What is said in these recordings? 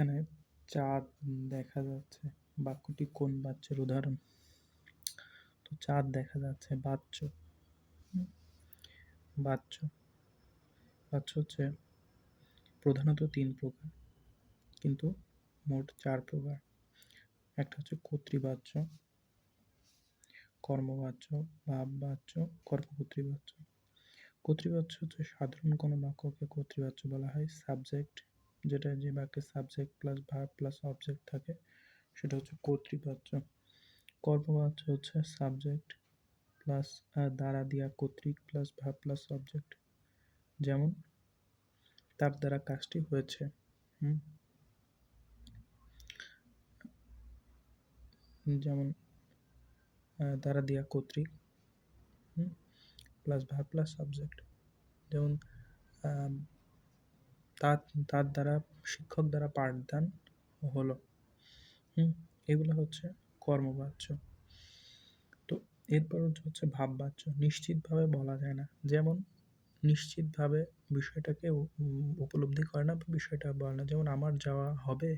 এখানে চাঁদ দেখা যাচ্ছে। বাক্যটি কোন বাচ্চার উদাহরণ? তো চাঁদ দেখা যাচ্ছে বাচ্চ বাচ্চ বাচ্চ হচ্ছে প্রধানত তিন প্রকার, কিন্তু মোট চার প্রকার। একটা হচ্ছে কর্তৃবাচ্য, কর্মবাচ্য, ভাববাচ্য, কর্মকর্তৃবাচ্য। কর্তৃবাচ্য হচ্ছে সাধারণ কোনো বাক্যকে কর্তৃবাচ্য বলা হয়, সাবজেক্ট যেটা যে বাক্যে subject plus verb plus object থাকে, সেটা হচ্ছে কর্তৃবাচ্য কর্মবাচ্য হচ্ছে সাবজেক্ট প্লাস দ্বারা দিয়া কর্তৃক প্লাস ভার্ব প্লাস অবজেক্ট যেমন, তার দ্বারা কাজটি হয়েছে। যেমন দ্বারা দিয়া কর্তৃক প্লাস ভার্ব প্লাস সাবজেক্ট যেমন তার তার দ্বারা, শিক্ষক দ্বারা পাঠদান হলো। হুম, এগুলো হচ্ছে কর্মবাচ্য। তো এরপর হচ্ছে ভাববাচ্য। নিশ্চিতভাবে বলা যায় না। যেমন নিশ্চিতভাবে বিষয়টাকে উপলব্ধি করে না বা বিষয়টা বলে না। যেমন আমার যাওয়া হবে,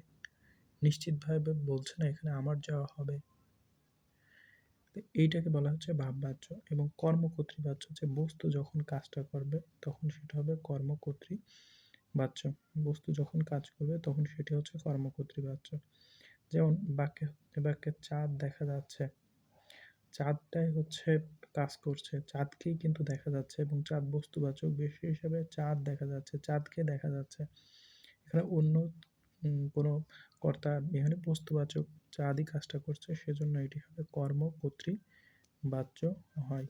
নিশ্চিতভাবে বলছে না এখানে আমার যাওয়া হবে। এইটাকে বলা হচ্ছে ভাববাচ্য এবং কর্মকর্তৃবাচ্য হচ্ছে বস্তু যখন কাজটা করবে, তখন সেটা হবে কর্মকর্তৃ বাচ্য বস্তু যখন কাজ করবে, তখন সেটি হচ্ছে কর্মকর্তৃবাচ্য যেমন বাক্যে বাক্যে চাঁদ দেখা যাচ্ছে। চাঁদটাই হচ্ছে কাজ করছে। চাঁদকেই কিন্তু দেখা যাচ্ছে এবং চাঁদ বস্তুবাচক বেশি হিসাবে চাঁদ দেখা যাচ্ছে, চাঁদকে দেখা যাচ্ছে। এখানে অন্য কোনো কর্তা এখানে বস্তুবাচক চাঁদই কাজটা করছে, সেজন্য এটি হবে কর্ম কর্তৃ বাচ্য হয়।